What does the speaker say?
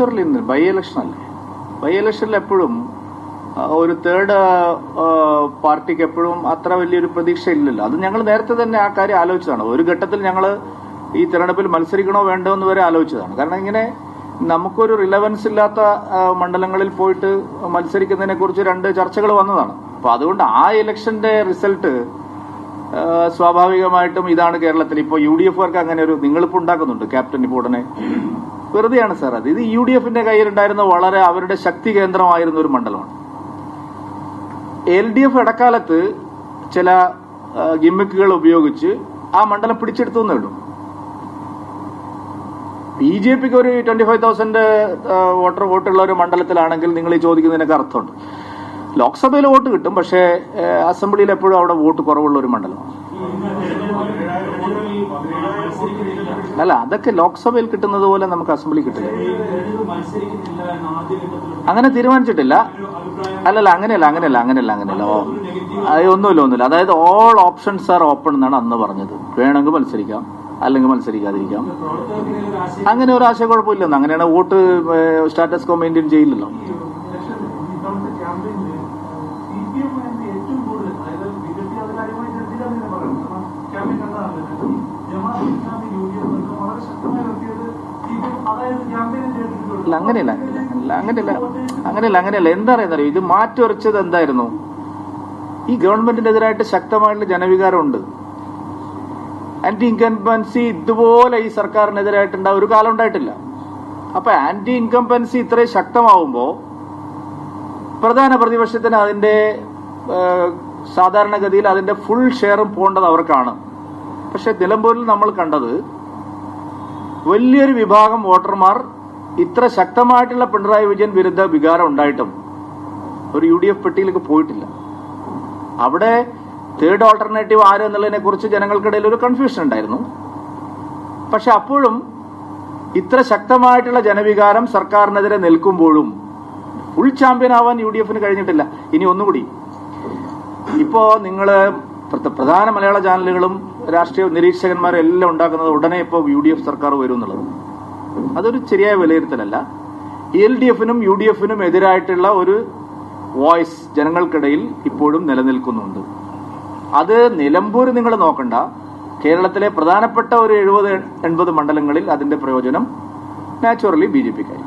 Naturally by election അല്ലേ? By ഇലക്ഷനിൽ എപ്പോഴും ഒരു തേർഡ് പാർട്ടിക്ക് എപ്പോഴും അത്ര വലിയൊരു പ്രതീക്ഷ ഇല്ലല്ലോ. അത് ഞങ്ങൾ നേരത്തെ തന്നെ ആ കാര്യം ആലോചിച്ചതാണ്. ഒരു ഘട്ടത്തിൽ ഞങ്ങൾ ഈ തെരഞ്ഞെടുപ്പിൽ മത്സരിക്കണോ വേണ്ടോ എന്ന് വരെ ആലോചിച്ചതാണ്. കാരണം ഇങ്ങനെ നമുക്കൊരു റിലവൻസ് ഇല്ലാത്ത മണ്ഡലങ്ങളിൽ പോയിട്ട് മത്സരിക്കുന്നതിനെ കുറിച്ച് രണ്ട് ചർച്ചകൾ വന്നതാണ്. അപ്പൊ അതുകൊണ്ട് ആ ഇലക്ഷന്റെ റിസൾട്ട് സ്വാഭാവികമായിട്ടും ഇതാണ് കേരളത്തിൽ. ഇപ്പോൾ യു ഡി എഫുകാർക്ക് അങ്ങനെ ഒരു നിങ്ങളിപ്പോൾ ഉണ്ടാക്കുന്നുണ്ട്. ക്യാപ്റ്റൻ ഇപ്പോൾ ഉടനെ വെറുതെയാണ് സാർ അത്. ഇത് യു ഡി എഫിന്റെ കയ്യിലുണ്ടായിരുന്ന വളരെ അവരുടെ ശക്തി കേന്ദ്രമായിരുന്ന ഒരു മണ്ഡലമാണ്. എൽ ഡി എഫ് ഇടക്കാലത്ത് ചില ഗിമ്മിക്കുകൾ ഉപയോഗിച്ച് ആ മണ്ഡലം പിടിച്ചെടുത്തു എന്നേ ഉള്ളൂ. ബി ജെ പിക്ക് ഒരു ട്വന്റി ഫൈവ് തൗസൻഡ് വോട്ടർ വോട്ടുള്ള ഒരു മണ്ഡലത്തിലാണെങ്കിൽ നിങ്ങൾ ഈ ചോദിക്കുന്നതിനൊക്കെ അർത്ഥമുണ്ട്. ലോക്സഭയിൽ വോട്ട് കിട്ടും പക്ഷേ അസംബ്ലിയിൽ എപ്പോഴും അവിടെ വോട്ട് കുറവുള്ള ഒരു മണ്ഡലമാണ്. അല്ല അതൊക്കെ ലോക്സഭയിൽ കിട്ടുന്നത് പോലെ നമുക്ക് അസംബ്ലി കിട്ടില്ല. അങ്ങനെ തീരുമാനിച്ചിട്ടില്ല. അല്ലല്ല അങ്ങനെയല്ല അങ്ങനെയല്ല അങ്ങനെയല്ല അങ്ങനെയല്ല. ഓ ഒന്നുമില്ല ഒന്നുമില്ല. അതായത് ഓൾ ഓപ്ഷൻസ് ആർ ഓപ്പൺ എന്നാണ് അന്ന് പറഞ്ഞത്. വേണമെങ്കിൽ മത്സരിക്കാം അല്ലെങ്കിൽ മത്സരിക്കാതിരിക്കാം. അങ്ങനെ ഒരു ആശയക്കുഴപ്പമില്ലെന്ന് അങ്ങനെയാണ് വോട്ട് സ്റ്റാറ്റസ് കോ മെയിന്റെയിൻ ചെയ്യില്ലല്ലോ. അങ്ങനെയല്ല. അല്ല അങ്ങനെയല്ല. അങ്ങനെയല്ല അങ്ങനെയല്ല. എന്താ ഇത് മാറ്റുരച്ചത് എന്തായിരുന്നു? ഈ ഗവൺമെന്റിനെതിരായിട്ട് ശക്തമായിട്ടുള്ള ജനവികാരമുണ്ട്. ആന്റി ഇൻകംപൻസി ഇതുപോലെ ഈ സർക്കാരിനെതിരായിട്ടുണ്ടായ ഒരു കാലം ഉണ്ടായിട്ടില്ല. അപ്പൊ ആന്റി ഇൻകംപൻസി ഇത്രയും ശക്തമാവുമ്പോ പ്രധാന പ്രതിപക്ഷത്തിന് അതിന്റെ സാധാരണഗതിയിൽ അതിന്റെ ഫുൾ ഷെയറും പോകേണ്ടത് അവർക്കാണ്. പക്ഷെ നിലമ്പൂരിൽ നമ്മൾ കണ്ടത് വലിയൊരു വിഭാഗം വോട്ടർമാർ ഇത്ര ശക്തമായിട്ടുള്ള പിണറായി വിജയൻ വിരുദ്ധ വികാരം ഉണ്ടായിട്ടും ഒരു യു ഡി എഫ് പെട്ടിയിലേക്ക് പോയിട്ടില്ല. അവിടെ തേർഡ് ഓൾട്ടർനേറ്റീവ് ആര് എന്നുള്ളതിനെ കുറിച്ച് ജനങ്ങൾക്കിടയിൽ ഒരു കൺഫ്യൂഷൻ ഉണ്ടായിരുന്നു. പക്ഷെ അപ്പോഴും ഇത്ര ശക്തമായിട്ടുള്ള ജനവികാരം സർക്കാരിനെതിരെ നിൽക്കുമ്പോഴും ഫുൾ ചാമ്പ്യൻ ആവാൻ യു ഡി എഫിന് കഴിഞ്ഞിട്ടില്ല. ഇനി ഒന്നുകൂടി. ഇപ്പോ നിങ്ങൾ പ്രധാന മലയാള ചാനലുകളും രാഷ്ട്രീയ നിരീക്ഷകന്മാരും എല്ലാം ഉണ്ടാക്കുന്നത് ഉടനെ ഇപ്പോൾ യു ഡി എഫ് സർക്കാർ വരും എന്നുള്ളത്. അതൊരു ശരിയായ വിലയിരുത്തലല്ല. എൽ ഡി എഫിനും യു ഡി എഫിനും എതിരായിട്ടുള്ള ഒരു വോയിസ് ജനങ്ങൾക്കിടയിൽ ഇപ്പോഴും നിലനിൽക്കുന്നുണ്ട്. അത് നിലമ്പൂർ നിങ്ങൾ നോക്കണ്ട. കേരളത്തിലെ പ്രധാനപ്പെട്ട ഒരു എഴുപത് എൺപത് മണ്ഡലങ്ങളിൽ അതിന്റെ പ്രയോജനം നാച്ചുറലി ബി ജെ പിക്കായി